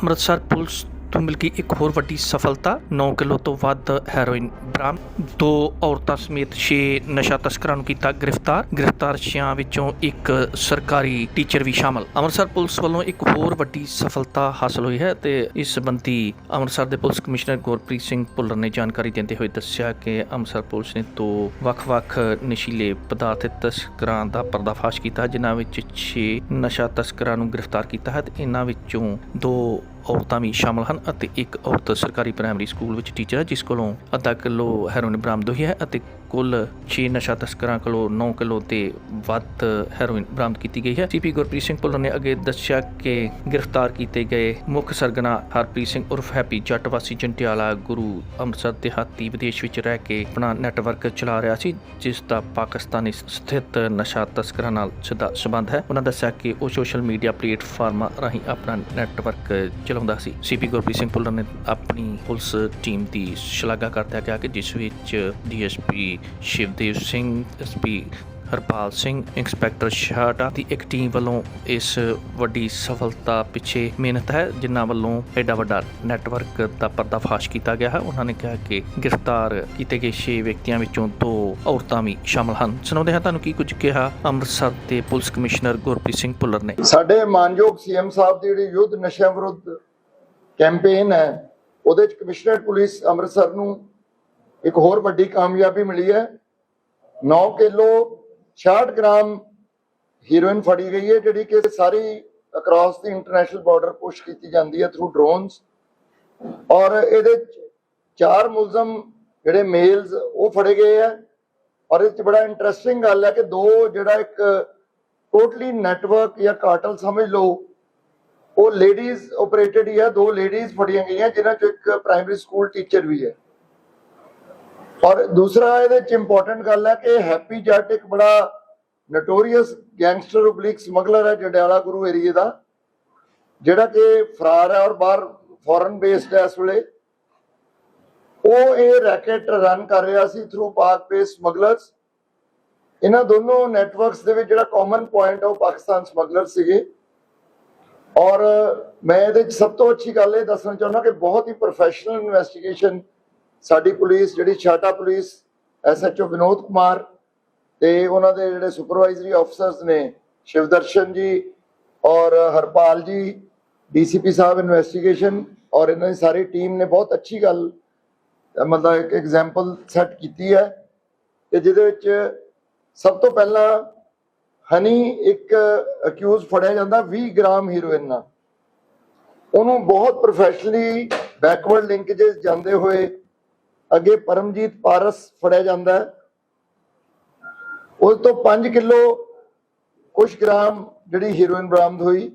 Amritsar police ਤੋਂ ਮਿਲ ਗਈ ਇੱਕ ਹੋਰ ਵੱਡੀ ਸਫਲਤਾ 9 ਕਿਲੋ ਤੋਂ ਵੱਧ ਹੈਰੋਇਨ ਬਰਾਮਦ ਦੋ ਔਰਤਾਂ ਸਮੇਤ 6 ਨਸ਼ਾ ਤਸਕਰਾਂ ਨੂੰ ਕੀਤਾ ਗ੍ਰਿਫਤਾਰ। ਗ੍ਰਿਫਤਾਰ ਛਿਆਂ ਵਿੱਚੋਂ ਇੱਕ ਸਰਕਾਰੀ ਟੀਚਰ ਵੀ ਸ਼ਾਮਲ। ਅੰਮ੍ਰਿਤਸਰ ਪੁਲਿਸ ਵੱਲੋਂ ਇੱਕ ਹੋਰ ਵੱਡੀ ਸਫਲਤਾ ਹਾਸਲ ਹੋਈ ਹੈ ਤੇ ਇਸ ਸੰਬੰਧੀ ਅੰਮ੍ਰਿਤਸਰ ਦੇ ਪੁਲਿਸ ਕਮਿਸ਼ਨਰ ਗੁਰਪ੍ਰੀਤ ਸਿੰਘ ਭੁੱਲਰ ਨੇ ਜਾਣਕਾਰੀ ਦਿੰਦੇ ਹੋਏ ਦੱਸਿਆ ਕਿ ਅੰਮ੍ਰਿਤਸਰ ਪੁਲਿਸ ਨੇ ਦੋ ਵੱਖ-ਵੱਖ ਨਸ਼ੀਲੇ ਪਦਾਰਥ ਤਸਕਰਾਂ ਦਾ ਪਰਦਾਫਾਸ਼ ਕੀਤਾ, ਜਿਨ੍ਹਾਂ ਵਿੱਚ 6 ਨਸ਼ਾ ਤਸਕਰਾਂ ਨੂੰ ਗ੍ਰਿਫਤਾਰ ਕੀਤਾ ਹੈ ਤੇ ਇਹਨਾਂ ਵਿੱਚੋਂ ਦੋ ਔਰਤਾਂ ਵੀ ਸ਼ਾਮਲ ਹਨ ਅਤੇ ਇੱਕ ਔਰਤ ਸਰਕਾਰੀ ਪ੍ਰਾਇਮਰੀ ਸਕੂਲ ਵਿੱਚ ਟੀਚਰ ਹੈ, ਜਿਸ ਕੋਲੋਂ ਅੱਧਾ ਕਿਲੋ ਹੈਰੋਇਨ ਬਰਾਮਦ ਹੋਈ ਹੈ ਅਤੇ ਕੁੱਲ 6 ਨਸ਼ਾ ਤਸਕਰਾਂ ਕੋਲੋਂ 9 ਕਿਲੋ ਤੇ ਵੱਧ ਹੈਰੋਇਨ ਬਰਾਮਦ ਕੀਤੀ ਗਈ ਹੈ। ਸੀਪੀ ਗੁਰਪ੍ਰੀਤ ਸਿੰਘ ਭੁੱਲਰ ਨੇ ਅੱਗੇ ਦੱਸਿਆ ਕਿ ਗ੍ਰਿਫਤਾਰ ਕੀਤੇ ਗਏ ਮੁੱਖ ਸਰਗਨਾ ਹਰਪ੍ਰੀਤ ਸਿੰਘ ਉਰਫ ਹੈਪੀ ਜੱਟ ਵਾਸੀ ਜੰਟਿਆਲਾ ਗੁਰੂ ਅੰਮ੍ਰਿਤਸਰ ਦਿਹਾਤੀ ਵਿਦੇਸ਼ ਵਿੱਚ ਰਹਿ ਕੇ ਆਪਣਾ ਨੈਟਵਰਕ ਚਲਾ ਰਿਹਾ ਸੀ, ਜਿਸ ਦਾ ਪਾਕਿਸਤਾਨੀ ਸਥਿਤ ਨਸ਼ਾ ਤਸਕਰਾਂ ਨਾਲ ਸਿੱਧਾ ਸੰਬੰਧ ਹੈ। ਉਹਨਾਂ ਦੱਸਿਆ ਕਿ ਉਹ ਸੋਸ਼ਲ ਮੀਡੀਆ ਪਲੇਟਫਾਰਮਾਂ ਰਾਹੀਂ ਆਪਣਾ ਨੈਟਵਰਕ ਚਲਾਉਂਦਾ ਸੀ। ਸੀਪੀ ਗੁਰਪ੍ਰੀਤ ਸਿੰਘ ਭੁੱਲਰ ਨੇ ਆਪਣੀ ਪੁਲਿਸ ਟੀਮ ਦੀ ਸ਼ਲਾਘਾ ਕਰਦਿਆਂ ਕਿਹਾ ਕਿ ਜਿਸ ਵਿੱਚ DSP Shivdev Singh SP Harpal Singh, inspector ਸ਼ਾਟਾ ਦੀ ਇੱਕ ਟੀਮ ਵੱਲੋਂ ਇਸ ਵੱਡੀ ਸਫਲਤਾ ਪਿੱਛੇ ਮਿਹਨਤ ਹੈ, ਜਿਨ੍ਹਾਂ ਵੱਲੋਂ ਐਡਾ ਵੱਡਾ ਨੈਟਵਰਕ ਦਾ ਪਰਦਾਫਾਸ਼ ਕੀਤਾ ਗਿਆ ਹੈ। ਉਹਨਾਂ ਨੇ ਕਿਹਾ ਕਿ ਗ੍ਰਿਫਤਾਰ ਕੀਤੇ ਗਏ 6 ਵਿਅਕਤੀਆਂ ਵਿੱਚੋਂ ਦੋ ਔਰਤਾਂ ਵੀ ਸ਼ਾਮਲ ਹਨ। ਸੁਣਾਉਂਦੇ ਹਾਂ ਤੁਹਾਨੂੰ ਕੀ ਕੁਝ ਕਿਹਾ ਅੰਮ੍ਰਿਤਸਰ ਦੇ ਪੁਲਿਸ ਕਮਿਸ਼ਨਰ ਗੁਰਪ੍ਰੀਤ ਸਿੰਘ ਭੁੱਲਰ ਨੇ। ਸਾਡੇ ਮਾਨਯੋਗ ਸੀਐਮ ਸਾਹਿਬ ਦੀ ਜਿਹੜੀ ਯੁੱਧ ਨਸ਼ਿਆਂ ਵਿਰੁੱਧ ਕੈਂਪੇਨ ਹੈ, ਉਹਦੇ ਚ ਕਮਿਸ਼ਨਰ ਪੁਲਿਸ ਅੰਮ੍ਰਿਤਸਰ ਨੂੰ ਇੱਕ ਹੋਰ ਵੱਡੀ ਕਾਮਯਾਬੀ ਮਿਲੀ ਹੈ। 9 ਕਿਲੋ 66 ਗ੍ਰਾਮ ਹੀਰੋਇਨ ਫੜੀ ਗਈ ਹੈ, ਜਿਹੜੀ ਕਿ ਸਾਰੀ ਅਕ੍ਰੋਸ ਦੀ ਇੰਟਰਨੈਸ਼ਨਲ ਬਾਰਡਰ ਪੁਸ਼ ਕੀਤੀ ਜਾਂਦੀ ਹੈ ਥਰੂ ਡਰੋਨਸ ਔਰ ਇਹਦੇ ਚਾਰ ਮੁਲਜ਼ਮ ਜਿਹੜੇ ਮੇਲਸ ਉਹ ਫੜੇ ਗਏ ਆ ਔਰ ਇਹ ਚ ਬੜਾ ਇੰਟਰਸਟਿੰਗ ਗੱਲ ਹੈ ਕਿ ਦੋ ਜਿਹੜਾ ਇੱਕ ਟੋਟਲੀ ਨੈਟਵਰਕ ਜਾਂ ਕਾਰਟਲ ਸਮਝ ਲਓ, ਉਹ ਲੇਡੀਜ਼ ਆਪਰੇਟਡ ਹੀ ਹੈ, ਦੋ ਲੇਡੀਜ਼ ਫੜੀਆਂ ਗਈਆਂ, ਜਿਨ੍ਹਾਂ ਚੋਂ ਇੱਕ ਪ੍ਰਾਇਮਰੀ ਸਕੂਲ ਟੀਚਰ ਵੀ ਹੈ। ਔਰ ਦੂਸਰਾ ਇਹਦੇ ਚ ਇੰਪੋਰਟੈਂਟ ਗੱਲ ਹੈ ਕਿ ਹੈਪੀ ਜੱਟ ਇੱਕ ਬੜਾ ਨਟੋਰੀਅਸ ਗੈਂਗਸਟਰ ਉਬਲਿਕ ਸਮਗਲਰ ਹੈ, ਜੰਡਿਆਲਾ ਗੁਰੂ ਏਰੀਏ ਦਾ, ਜਿਹੜਾ ਕਿ ਫਰਾਰ ਹੈ ਔਰ ਬਾਹਰ ਫੋਰਨ ਬੇਸਡ ਹੈ ਇਸ ਵੇਲੇ। ਉਹ ਇਹ ਰੈਕੇਟ ਰਨ ਕਰ ਰਿਹਾ ਸੀ ਥਰੂ ਪਾਕ ਬੇਸ ਸਮਗਲਰਸ ਇਹਨਾਂ ਦੋਨੋਂ ਨੈਟਵਰਕਸ ਦੇ ਵਿੱਚ ਜਿਹੜਾ ਕਾਮਨ ਪੁਆਇੰਟ ਹੈ ਉਹ ਪਾਕਿਸਤਾਨ ਸਮਗਲਰ ਸੀਗੇ। ਔਰ ਮੈਂ ਇਹਦੇ ਵਿੱਚ ਸਭ ਤੋਂ ਅੱਛੀ ਗੱਲ ਇਹ ਦੱਸਣਾ ਚਾਹੁੰਦਾ ਕਿ ਬਹੁਤ ਹੀ ਪ੍ਰੋਫੈਸ਼ਨਲ ਇਨਵੈਸਟੀਗੇਸ਼ਨ ਸਾਡੀ ਪੁਲਿਸ, ਜਿਹੜੀ ਛਾਟਾ ਪੁਲਿਸ ਐਸਐਚਓ ਵਿਨੋਦ ਕੁਮਾਰ ਤੇ ਉਹਨਾਂ ਦੇ ਜਿਹੜੇ ਸੁਪਰਵਾਈਜ਼ਰੀ ਆਫਸਰਸ ਨੇ, ਸ਼ਿਵਦਰਸ਼ਨ ਜੀ ਔਰ ਹਰਪਾਲ ਜੀ, ਡੀਸੀਪੀ ਸਾਹਿਬ ਇਨਵੈਸਟੀਗੇਸ਼ਨ ਔਰ ਇਹਨਾਂ ਦੀ ਸਾਰੀ ਟੀਮ ਨੇ ਬਹੁਤ ਅੱਛੀ ਗੱਲ ਮਤਲਬ ਇੱਕ ਐਗਜ਼ਾਮਪਲ ਸੈੱਟ ਕੀਤੀ ਹੈ ਤੇ ਜਿਹਦੇ ਵਿੱਚ ਸਭ ਤੋਂ ਪਹਿਲਾਂ ਹਨੀ ਇੱਕ ਅਕਿਊਜ਼ ਫੜਿਆ ਜਾਂਦਾ 20 ਗ੍ਰਾਮ ਹੀਰੋਇਨ ਨਾਲ। ਉਹਨੂੰ ਬਹੁਤ ਪ੍ਰੋਫੈਸ਼ਨਲੀ ਬੈਕਵਰਡ ਲਿੰਕੇजेस ਜਾਂਦੇ ਹੋਏ ਅੱਗੇ ਪਰਮਜੀਤ ਪਾਰਸ ਫੜਿਆ ਜਾਂਦਾ ਹੈ। ਉਸ ਤੋਂ 5 ਕਿਲੋ ਕੁਛ ਗ੍ਰਾਮ ਜਿਹੜੀ ਹੀਰੋਇਨ ਬਰਾਮਦ ਹੋਈ।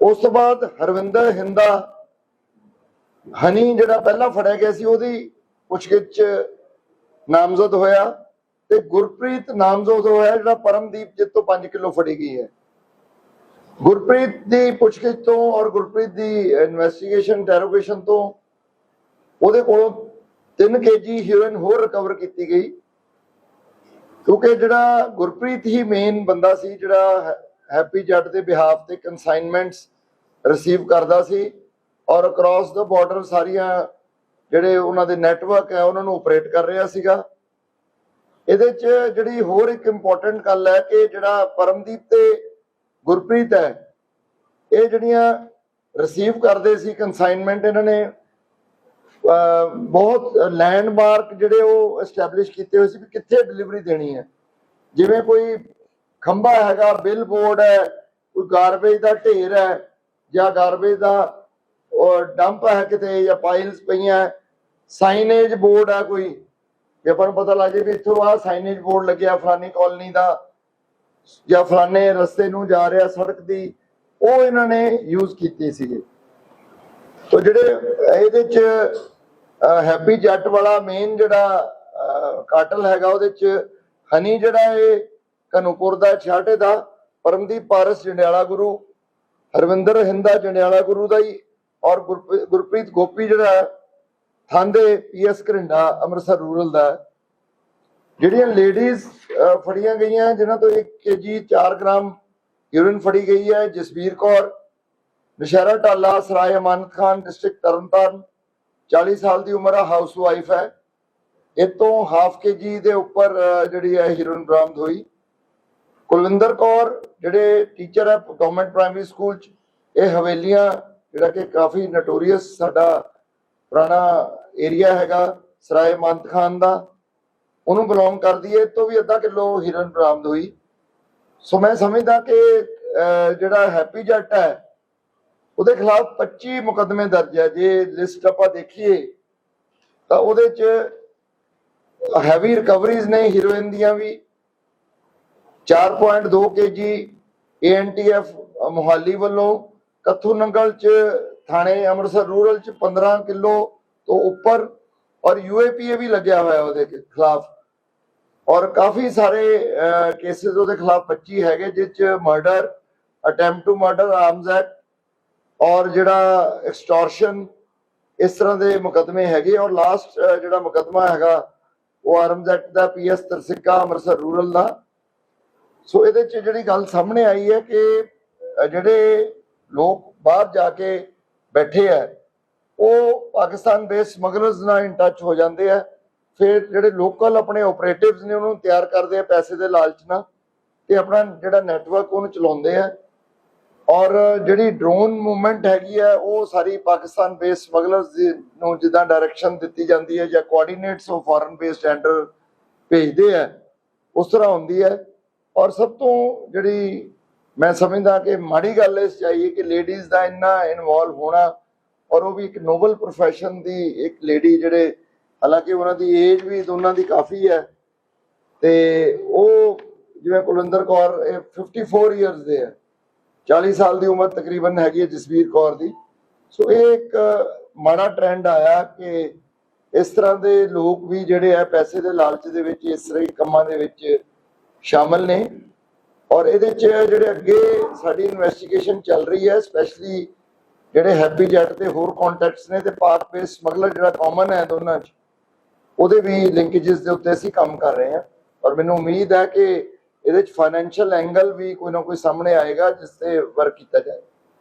ਉਸ ਤੋਂ ਬਾਅਦ ਹਰਵਿੰਦਰ ਹਿੰਦਾ ਹਨੀ ਜਿਹੜਾ ਪਹਿਲਾਂ ਫੜਿਆ ਗਿਆ ਸੀ, ਉਹਦੀ ਪੁੱਛਗਿੱਛ ਨਾਮਜ਼ਦ ਹੋਇਆ ਤੇ ਗੁਰਪ੍ਰੀਤ ਨਾਮਜ਼ਦ ਹੋਇਆ ਜਿਹੜਾ ਪਰਮਦੀਪ ਜਿੱਤ ਤੋਂ 5 ਕਿਲੋ ਫੜੀ ਗਈ ਹੈ। ਗੁਰਪ੍ਰੀਤ ਦੀ ਪੁੱਛਗਿੱਛ ਤੋਂ ਔਰ ਗੁਰਪ੍ਰੀਤ ਦੀ ਇਨਵੈਸਟੀਗੇਸ਼ਨ ਇੰਟਰੋਗੇਸ਼ਨ ਤੋਂ ਉਹਦੇ ਕੋਲੋਂ 3 ਕੇਜੀ ਹੀਰੋਇਨ ਹੋਰ ਰਿਕਵਰ ਕੀਤੀ ਗਈ। ਕਿਉਂਕਿ ਜਿਹੜਾ ਗੁਰਪ੍ਰੀਤ ਹੀ ਮੇਨ ਬੰਦਾ ਸੀ, ਜਿਹੜਾ ਹੈਪੀ ਜੱਟ ਦੇ ਬਿਹਾਫ ਤੇ ਕਨਸਾਈਨਮੈਂਟਸ ਰਿਸੀਵ ਕਰਦਾ ਸੀ ਔਰ ਅਕ੍ਰੋਸ ਦਾ ਬਾਰਡਰ ਸਾਰੀਆਂ ਜਿਹੜੇ ਉਹਨਾਂ ਦੇ ਨੈਟਵਰਕ ਹੈ, ਉਹਨਾਂ ਨੂੰ ਆਪਰੇਟ ਕਰ ਰਿਹਾ ਸੀਗਾ। ਇਹਦੇ ਚ ਜਿਹੜੀ ਹੋਰ ਇੱਕ ਇੰਪੋਰਟੈਂਟ ਗੱਲ ਹੈ ਕਿ ਜਿਹੜਾ ਪਰਮਦੀਪ ਤੇ ਗੁਰਪ੍ਰੀਤ ਹੈ, ਇਹ ਜਿਹੜੀਆਂ ਰਿਸੀਵ ਕਰਦੇ ਸੀ ਕਨਸਾਈਨਮੈਂਟ ਇਹਨਾਂ ਨੇ ਬਹੁਤ ਲੈਂਡਮਾਰਕ ਜਿਹੜੇ ਉਹ ਐਸਟੈਬਲਿਸ਼ ਕੀਤੇ ਹੋਏ ਸੀ ਵੀ ਕਿੱਥੇ ਡਿਲੀਵਰੀ ਦੇਣੀ ਹੈ। ਜਿਵੇਂ ਕੋਈ ਖੰਭਾ ਹੈਗਾ ਬਿਲ ਬੋਰਡ ਹੈ, ਕੋਈ ਗਾਰਬੇਜ ਦਾ ਢੇਰ ਹੈ, ਜਾਂ ਗਾਰਬੇਜ ਦਾ ਡੰਪ ਹੈ ਕਿਤੇ, ਜਾਂ ਪਾਈਲਸ ਪਈਆਂ ਸਾਈਨੇਜ ਬੋਰਡ ਹੈ ਕੋਈ ਜੇ ਆਪਾਂ ਨੂੰ ਪਤਾ ਲੱਗ ਜੇ ਵੀ ਇੱਥੋਂ ਆ ਸਾਈਨੇਜ ਬੋਰਡ ਲੱਗਿਆ ਫਲਾਨੀ ਕਾਲਨੀ ਦਾ, ਜਾਂ ਫਲਾਨੇ ਰਸਤੇ ਨੂੰ ਜਾ ਰਿਹਾ ਸੜਕ ਦੀ, ਉਹ ਇਹਨਾਂ ਨੇ ਯੂਜ਼ ਕੀਤੀ ਸੀਗੇ। ਤੋ ਜਿਹੜੇ ਇਹਦੇ ਚ ਹੈਪੀ ਜੱਟ ਵਾਲਾ ਮੇਨ ਜਿਹੜਾ ਅਹ, ਕਾਟਲ ਹੈਗਾ ਉਹਦੇ ਚ ਹਨੀ ਜਿਹੜਾ ਇਹ ਕਨੂਪੁਰ ਦਾ ਛਾਟੇ ਦਾ ਪਰਮਦੀਪ ਪਾਰਸ ਜੰਡਿਆਲਾ ਗੁਰੂ ਹਰਵਿੰਦਰ ਹਿੰਦਾ ਜੰਡਿਆਲਾ ਗੁਰੂ ਦਾ ਹੀ ਔਰ ਗੁਰਪ੍ਰੀਤ ਗੋਪੀ ਜਿਹੜਾ ਥਾਂਦੇ ਪੀਐਸ ਘਰਿੰਡਾ ਅੰਮ੍ਰਿਤਸਰ ਰੂਰਲ ਦਾ ਜਿਹੜੀਆਂ ਲੇਡੀਜ਼ ਫੜੀਆਂ ਗਈਆਂ ਜਿਨ੍ਹਾਂ ਤੋਂ 1 ਕੇਜੀ 4 ਗ੍ਰਾਮ ਯੂਰਿਨ ਫੜੀ ਗਈ ਹੈ ਜਸਵੀਰ ਕੌਰ ਨਸ਼ਹਿਰਾ ਟਾਲਾ ਸਰਾਏ ਅਮਾਨਤ ਖਾਨ ਡਿਸਟ੍ਰਿਕਟ ਤਰਨਤਾਰਨ 40 ਸਾਲ ਦੀ ਉਮਰ ਆ ਹਾਊਸ ਵਾਈਫ ਹੈ। ਇਹ ਤੋਂ ਹਾਫ ਕੇ ਜੀ ਦੇ ਉੱਪਰ ਜਿਹੜੀ ਹੈ ਹੀਰੋਇਨ ਬਰਾਮਦ ਹੋਈ। ਕੁਲਵਿੰਦਰ ਕੌਰ, ਜਿਹੜੇ ਟੀਚਰ ਹੈ ਗਵਰਨਮੈਂਟ ਪ੍ਰਾਇਮਰੀ ਸਕੂਲ ਚ, ਇਹ ਹਵੇਲੀਆਂ, ਜਿਹੜਾ ਕਿ ਕਾਫੀ ਨਟੋਰੀਅਸ ਸਾਡਾ ਪੁਰਾਣਾ ਏਰੀਆ ਹੈਗਾ, ਸਰਾਏ ਮੰਤ ਖਾਨ ਦਾ, ਉਹਨੂੰ ਬਿਲੋਂਗ ਕਰਦੀ ਹੈ ਇਹ ਤੋਂ ਵੀ ਅੱਧਾ ਕਿਲੋ ਹੀਰਨ ਬਰਾਮਦ ਹੋਈ। ਸੋ ਮੈਂ ਸਮਝਦਾ ਕਿ ਜਿਹੜਾ ਹੈਪੀ ਜੱਟ ਹੈ ਉਹਦੇ ਖਿਲਾਫ 25 ਮੁਕਦਮੇ ਦਰਜ ਹੈ ਜੇ ਲਿਸਟ ਆਪਾਂ ਦੇਖੀਏ, ਤਾਂ ਉਹਦੇ ਚ ਹੈਵੀ ਰਿਕਵਰੀਜ਼ ਨੇ ਹੀਰੋਇਨ ਦੀਆਂ ਵੀ 4.2 ਕੇਜੀ ਏਐਨਟੀਐਫ ਮੁਹਾਲੀ ਵੱਲੋਂ, ਕੱਥੂ ਨੰਗਲ ਚ ਥਾਣੇ, ਅੰਮ੍ਰਿਤਸਰ ਰੂਰਲ ਚ 15 ਕਿਲੋ ਤੋਂ ਉੱਪਰ, ਔਰ ਯੂਏਪੀਏ ਵੀ ਲੱਗਿਆ ਹੋਇਆ ਉਹਦੇ ਖਿਲਾਫ। ਔਰ ਕਾਫੀ ਸਾਰੇ ਕੇਸਿਸ ਉਹਦੇ ਖਿਲਾਫ 25 ਹੈਗੇ ਜਿਸ ਚ murder attempt to murder arms act ਔਰ ਜਿਹੜਾ ਐਕਸਟੋਰਸ਼ਨ ਇਸ ਤਰ੍ਹਾਂ ਦੇ ਮੁਕਦਮੇ ਹੈਗੇ ਔਰ ਲਾਸਟ ਜਿਹੜਾ ਮੁਕਦਮਾ ਹੈਗਾ, ਉਹ ਆਰਮਸ ਦਾ ਪੀਐਸ ਤਰਸਿੱਕਾ ਅੰਮ੍ਰਿਤਸਰ ਰੂਰਲ ਦਾ। ਸੋ ਇਹਦੇ ਚ ਜਿਹੜੀ ਗੱਲ ਸਾਹਮਣੇ ਆਈ ਹੈ ਕਿ ਜਿਹੜੇ ਲੋਕ ਬਾਹਰ ਜਾ ਕੇ ਬੈਠੇ ਆ ਉਹ ਪਾਕਿਸਤਾਨ ਬੇਸ ਸਮਗਲਰਸ ਨਾਲ ਇਨ ਟੱਚ ਹੋ ਜਾਂਦੇ ਆ ਫਿਰ ਜਿਹੜੇ ਲੋਕਲ ਆਪਣੇ ਆਪਰੇਟਿਵਸ ਨੇ, ਉਹਨੂੰ ਤਿਆਰ ਕਰਦੇ ਆ ਪੈਸੇ ਦੇ ਲਾਲਚ ਨਾਲ ਤੇ ਆਪਣਾ ਜਿਹੜਾ ਨੈਟਵਰਕ ਉਹਨੂੰ ਚਲਾਉਂਦੇ ਆ ਔਰ ਜਿਹੜੀ ਡਰੋਨ ਮੂਵਮੈਂਟ ਹੈਗੀ ਹੈ, ਉਹ ਸਾਰੀ ਪਾਕਿਸਤਾਨ ਬੇਸ ਸਮਗਲਰਸ ਨੂੰ ਜਿੱਦਾਂ ਡਾਇਰੈਕਸ਼ਨ ਦਿੱਤੀ ਜਾਂਦੀ ਹੈ ਜਾਂ coordinates of foreign based tender ਭੇਜਦੇ ਆ ਉਸ ਤਰ੍ਹਾਂ ਹੁੰਦੀ ਹੈ। ਔਰ ਸਭ ਤੋਂ ਜਿਹੜੀ ਮੈਂ ਸਮਝਦਾ ਕਿ ਮਾੜੀ ਗੱਲ ਇਸ ਚਾਹੀਏ ਕਿ ਲੇਡੀਜ਼ ਦਾ ਇੰਨਾ ਇਨਵੋਲਵ ਹੋਣਾ ਔਰ ਉਹ ਵੀ ਇੱਕ ਨੋਬਲ profession ਦੀ ਇੱਕ ਲੇਡੀ ਜਿਹੜੇ, ਹਾਲਾਂਕਿ ਉਹਨਾਂ ਦੀ ਏਜ ਵੀ ਦੋਨਾਂ ਦੀ ਕਾਫੀ ਹੈ ਤੇ ਉਹ ਜਿਵੇਂ ਕੁਲਵਿੰਦਰ ਕੌਰ ਇਹ 54 ਇਅਰਸ ਦੇ ਹੈ। 40 ਸਾਲ ਦੀ ਉਮਰ ਤਕਰੀਬਨ ਹੈਗੀ ਹੈ ਜਸਵੀਰ ਕੌਰ ਦੀ। ਸੋ ਇਹ ਇੱਕ ਮਾੜਾ ਟ੍ਰੈਂਡ ਆਇਆ ਕਿ ਇਸ ਤਰ੍ਹਾਂ ਦੇ ਲੋਕ ਵੀ ਜਿਹੜੇ ਆ ਪੈਸੇ ਦੇ ਲਾਲਚ ਦੇ ਵਿੱਚ, ਇਸ ਤਰ੍ਹਾਂ ਦੇ ਕੰਮਾਂ ਦੇ ਵਿੱਚ ਸ਼ਾਮਲ ਨੇ। ਔਰ ਇਹਦੇ ਚ ਜਿਹੜੇ ਅੱਗੇ ਸਾਡੀ ਇਨਵੈਸਟੀਗੇਸ਼ਨ ਚੱਲ ਰਹੀ ਹੈ ਸਪੈਸ਼ਲੀ ਜਿਹੜੇ ਹੈਪੀ ਜੈਟ ਤੇ ਹੋਰ ਕੰਟੈਕਟਸ ਨੇ ਤੇ ਪਾਕ ਬੇਸ ਸਮਗਲਰ ਜਿਹੜਾ ਕਾਮਨ ਹੈ ਦੋਨਾਂ ਚ, ਉਹਦੇ ਵੀ ਲਿੰਕੇजेस ਦੇ ਉੱਤੇ ਅਸੀਂ ਕੰਮ ਕਰ ਰਹੇ ਹਾਂ। ਔਰ ਮੈਨੂੰ ਉਮੀਦ ਹੈ ਕਿ ਇਹਦੇ ਚ ਫਾਈਨੈਂਸ਼ੀਅਲ ਐਂਗਲ ਵੀ ਕੋਈ ਨਾ ਕੋਈ ਸਾਹਮਣੇ ਆਏਗਾ, ਜਿਸ ਤੇ ਵਰਕ ਕੀਤਾ ਜਾਏ